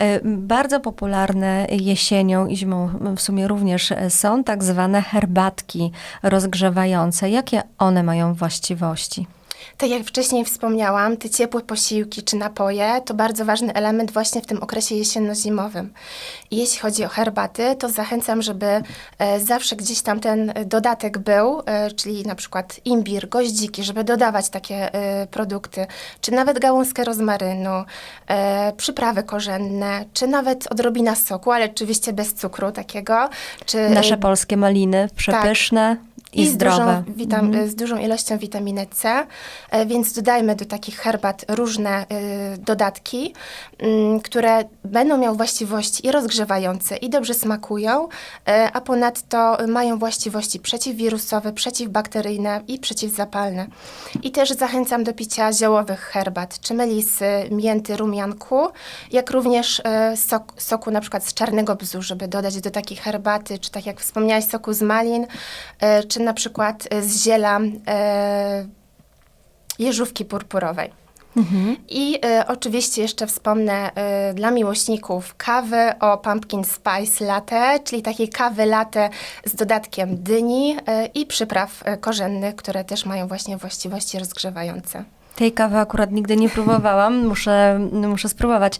E, Bardzo popularne jesienią i zimą w sumie również e, są tak zwane herbatki rozgrzewające. Jakie one mają właściwości? Tak jak wcześniej wspomniałam, te ciepłe posiłki czy napoje to bardzo ważny element właśnie w tym okresie jesienno-zimowym. I jeśli chodzi o herbaty, to zachęcam, żeby e, zawsze gdzieś tam ten dodatek był, e, czyli na przykład imbir, goździki, żeby dodawać takie e, produkty, czy nawet gałązkę rozmarynu, przyprawy korzenne, czy nawet odrobina soku, ale oczywiście bez cukru takiego. Czy, Nasze polskie maliny, przepyszne i, z zdrowe. Dużą, witam, z dużą ilością witaminy C, e, więc dodajmy do takich herbat różne y, dodatki, mm, które będą miały właściwości i rozgrzewające, i dobrze smakują, e, a ponadto mają właściwości przeciwwirusowe, przeciwbakteryjne i przeciwzapalne. I też zachęcam do picia ziołowych herbat, czy melisy, mięty, rumianku, jak również e, sok, soku na przykład z czarnego bzu, żeby dodać do takiej herbaty, czy tak jak wspomniałaś, soku z malin, e, czy na przykład z ziela jeżówki purpurowej. I e, oczywiście jeszcze wspomnę e, dla miłośników kawy o pumpkin spice latte, czyli takiej kawy latte z dodatkiem dyni e, i przypraw e, korzennych, które też mają właśnie właściwości rozgrzewające. Tej kawy akurat nigdy nie próbowałam, muszę, muszę spróbować.